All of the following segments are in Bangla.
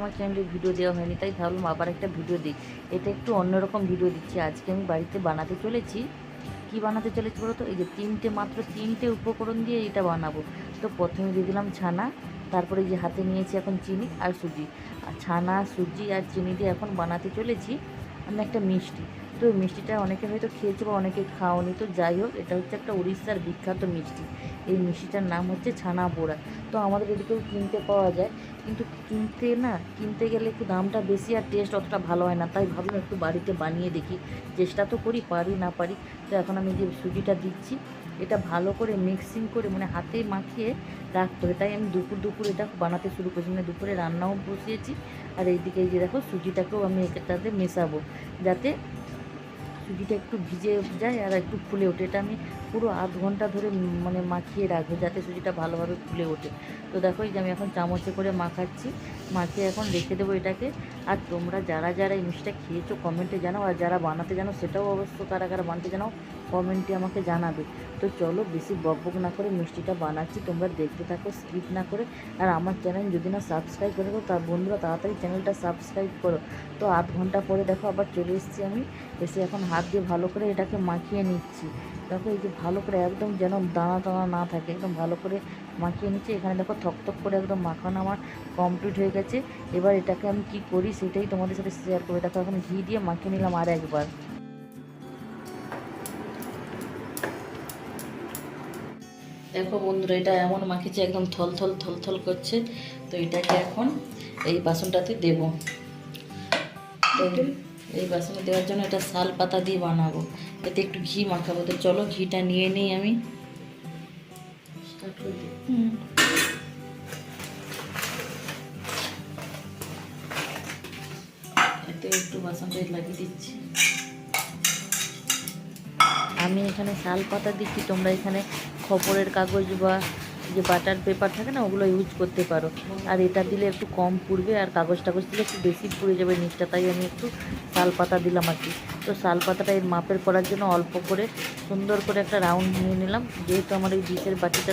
আমার চ্যানেলে ভিডিও দেওয়া হয়নি, তাই ভাবলাম আবার একটা ভিডিও দিই। এটা একটু অন্যরকম ভিডিও দিচ্ছি। আজকে আমি বাড়িতে বানাতে চলেছি। কি বানাতে চলেছি বলো তো এই যে তিনটে, মাত্র তিনটে উপকরণ দিয়ে এটা বানাবো। তো প্রথমে দিয়ে দিলাম ছানা, তারপরে যে হাতে নিয়েছি এখন চিনি আর সুজি। আর ছানা, সুজি আর চিনি দিয়ে এখন বানাতে চলেছি। আমি একটা মিষ্টি। তো মিষ্টিটা অনেকে হয়তো খেয়েছো বা অনেকে খাওনি, তো যাই হোক এটা হচ্ছে একটা উড়িষ্যার বিখ্যাত মিষ্টি। এই মিষ্টিটার নাম হচ্ছে ছানা পোড়া তো আমাদের এদিকেও কিনতে পাওয়া যায়, কিন্তু কিনতে না, কিনতে গেলে একটু দামটা বেশি আর টেস্ট অতটা ভালো হয় না। তাই ভাবলাম একটু বাড়িতে বানিয়ে দেখি। চেষ্টা তো করি, পারি না পারি। তো এখন আমি যে সুজিটা দিচ্ছি, এটা ভালো করে মিক্সিং করে মানে হাতে মাখিয়ে রাখতে হবে। তাই আমি দুপুর দুপুর এটা বানাতে শুরু করেছি। মানে দুপুরে রান্নাও বসিয়েছি। আর এইদিকে এই যে দেখো, সুজিটাকেও আমি এটাতে মেশাবো। যাতে সুজিটা একটু ভিজে যায় আর একটু ফুলে ওঠে। এটা আমি পুরো আধ ঘণ্টা ধরে মানে মাখিয়ে রাখব যাতে সুজিটা ভালোভাবে ফুলে ওঠে। তো দেখো যে আমি এখন চামচে করে মাখাচ্ছি, মাখিয়ে এখন রেখে দেবো এটাকে। আর তোমরা যারা যারা এই মিষ্টিটা খেয়েছো কমেন্টে জানাও, আর যারা বানাতে জানো, সেটাও অবশ্য কারা কারা বানাতে জানাও কমেন্টে আমাকে জানাবে। তো চলো বেশি বকবক না করে মিষ্টিটা বানাচ্ছি, তোমরা দেখতে থাকো স্কিপ না করে। আর আমার চ্যানেল যদি না সাবস্ক্রাইব করে থাকো তার বন্ধুরা তাড়াতাড়ি চ্যানেলটা সাবস্ক্রাইব করো। তো আধ ঘণ্টা পরে দেখো আবার চলে এসেছি আমি, এসে এখন হাত দিয়ে ভালো করে এটাকে মাখিয়ে নিচ্ছি। দেখো এই যে ভালো করে একদম যেন দানা টানা না থাকে, একদম ভালো করে মাখিয়ে নিচ্ছি। এখানে দেখো থকথক করে একদম মাখানো আমার কমপ্লিট হয়ে গেছে। এবার এটাকে আমি কি করি সেটাই তোমাদের সাথে শেয়ার করে দেখো এখন ঘি দিয়ে মাখিয়ে নিলাম আর একবার। দেখো বন্ধুরা, এটা এমন মাখিয়েছে, একদম থল থল থল থল করছে। তো এটাকে এখন এই বাসনটাতে দেব। এই বাসনে দেওয়ার জন্য এটা শাল পাতা দিয়ে বানাবো। এতে একটু ঘি মাখাবো। তো চলো ঘিটা নিয়ে নিই আমি। হুম। এতে একটু লাগিয়ে দিচ্ছি। আমি এখানে শাল পাতা দিচ্ছি তোমরা এখানে খবরের কাগজ বা যে বাটার পেপার থাকে না, ওগুলো ইউজ করতে পারো। আর এটা দিলে একটু কম পুড়বে, আর কাগজ টাগজ দিলে একটু বেশি পুড়ে যাবে নিচটা, তাই আমি একটু শাল পাতা দিলাম আর কি। তো শাল পাতাটা এর মাপের করার জন্য অল্প করে, সুন্দর করে একটা রাউন্ড নিয়ে নিলাম। যেহেতু আমার এই ডিশের বাটিটা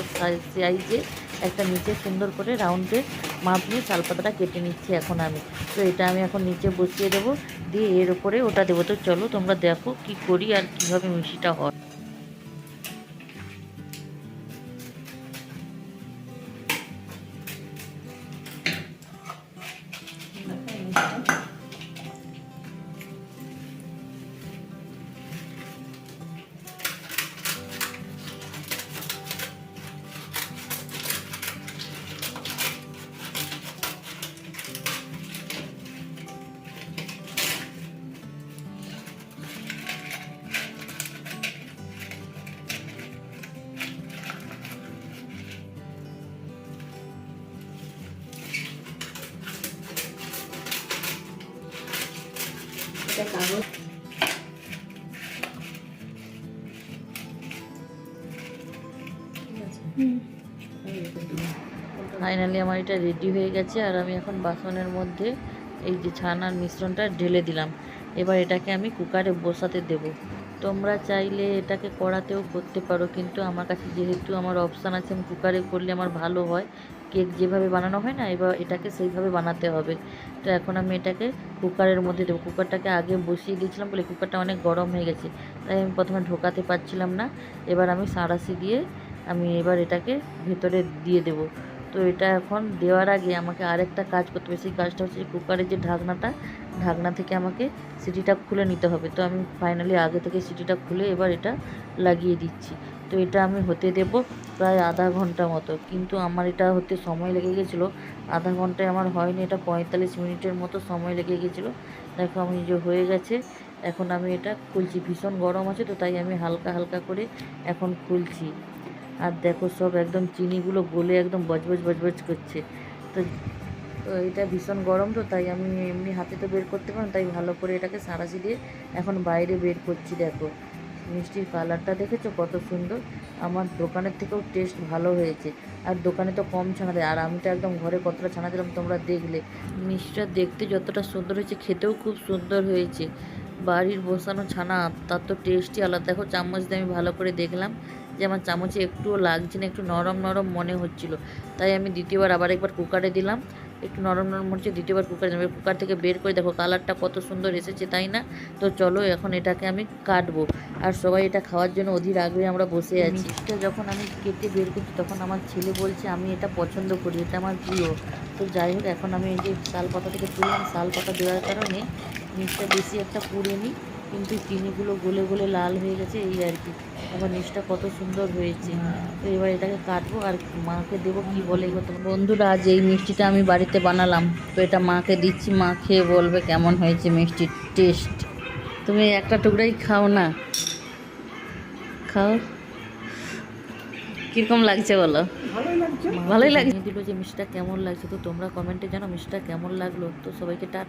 সাইজে একটা নিচে, সুন্দর করে রাউন্ডে মাপ নিয়ে শাল পাতাটা কেটে নিচ্ছি এখন আমি। তো এটা আমি এখন নিচে বসিয়ে দেবো, দিয়ে এর উপরে ওটা দেবো। তো চলো তোমরা দেখো কি করি আর কীভাবে মিষ্টিটা হয়। Thank you. এটা কাগজ। ফাইনালি আমার এটা রেডি হয়ে গেছে আর আমি এখন বাসনের মধ্যে এই যে ছানার মিশ্রণটা ঢেলে দিলাম। এবার এটাকে আমি কুকারে বসাতে দেব। তোমরা চাইলে এটাকে কড়াতেও করতে পারো কিন্তু আমার কাছে যেহেতু আমার অপশান আছে আমি কুকারে করলে আমার ভালো হয়। কেক যেভাবে বানানো হয় না, এবার এটাকে সেইভাবে বানাতে হবে। তো এখন আমি এটাকে কুকারের মধ্যে দেবো। কুকারটাকে আগে বসিয়ে দিয়েছিলাম বলে কুকারটা অনেক গরম হয়ে গেছে, তাই আমি প্রথমে ঢোকাতে পারছিলাম না। এবার আমি সাঁড়াশি দিয়ে আমি এবার এটাকে ভেতরে দিয়ে দেব। তো এটা এখন দেওয়ার আগে আমাকে আরেকটা কাজ করতে হবে। সেই কাজটা হচ্ছে কুকারের যে ঢাকনাটা, ঢাকনা থেকে আমাকে সিটিটা খুলে নিতে হবে। তো আমি ফাইনালি আগে থেকে সিটিটা খুলে এবার এটা লাগিয়ে দিচ্ছি। তো এটা আমি হতে দেব প্রায় আধা ঘণ্টা মতো। কিন্তু আমার এটা হতে সময় লেগে গেছিল। আধা ঘন্টায় আমার হয়নি, এটা পঁয়তাল্লিশ মিনিটের মতো সময় লেগে গেছিল। দেখো আমি যে হয়ে গেছে, এখন আমি এটা খুলছি। ভীষণ গরম আছে তো, তাই আমি হালকা হালকা করে এখন খুলছি। আর দেখো সব একদম চিনিগুলো গলে একদম বজবজ বজবজ করছে। তো এটা ভীষণ গরম তো, তাই আমি এমনি হাতে তো বের করতে পারলাম তাই ভালো করে এটাকে সাঁড়াশি দিয়ে এখন বাইরে বের করছি, দেখো। মিষ্টির কালারটা দেখেছ? কত সুন্দর। আমার দোকানের থেকেও টেস্ট ভালো হয়েছে। আর দোকানে তো কম ছানা দেয় আর আমি তো একদম ঘরে কতটা ছানা দিলাম তোমরা দেখলে। মিষ্টিটা দেখতে যতটা সুন্দর হয়েছে, খেতেও খুব সুন্দর হয়েছে। বাড়ির বসানো ছানা, তার তো টেস্টই আলাদা। দেখো, চামচ দিয়ে আমি ভালো করে দেখলাম যে আমার চামচে একটুও লাগছে না, একটু নরম নরম মনে হচ্ছিল। তাই আমি দ্বিতীয়বার আবার একবার কুকারে দিলাম। একটু নরম নরম হচ্ছে দ্বিতীয়বার কুকার যাবে কুকার থেকে বের করে দেখো, কালারটা কত সুন্দর এসেছে, তাই না? তো চলো, এখন এটাকে আমি কাটবো। আর সবাই এটা খাওয়ার জন্য অধীর আগ্রহে আমরা বসে আছি। মিষ্টিটা যখন আমি কেটে বের করছি, তখন আমার ছেলে বলছে, আমি এটা পছন্দ করি, এটা আমার প্রিয়। তো যাই হোক, এখন আমি এই যে শাল পাতা থেকে তুললাম শাল পাতা দেওয়ার কারণে নিচটা বেশি একটা পুড়ে নিই। কিন্তু চিনিগুলো গলে গলে লাল হয়ে গেছে এই আর কি। আবার নিচটা কত সুন্দর হয়েছে। তো এবার এটাকে কাটবো আর মাকে দেবো কি বলে এগুলো তোমার বন্ধুরা আজ এই মিষ্টিটা আমি বাড়িতে বানালাম। তো এটা মাকে দিচ্ছি মা খেয়ে বলবে কেমন হয়েছে মিষ্টির টেস্ট। তুমি একটা টুকরাই খাও না। খাও। কীরকম লাগছে বলো? ভালোই লাগছে। দিল যে মিষ্টিটা কেমন লাগছে তো তোমরা কমেন্টে জানো মিষ্টিটা কেমন লাগল। তো সবাইকে টা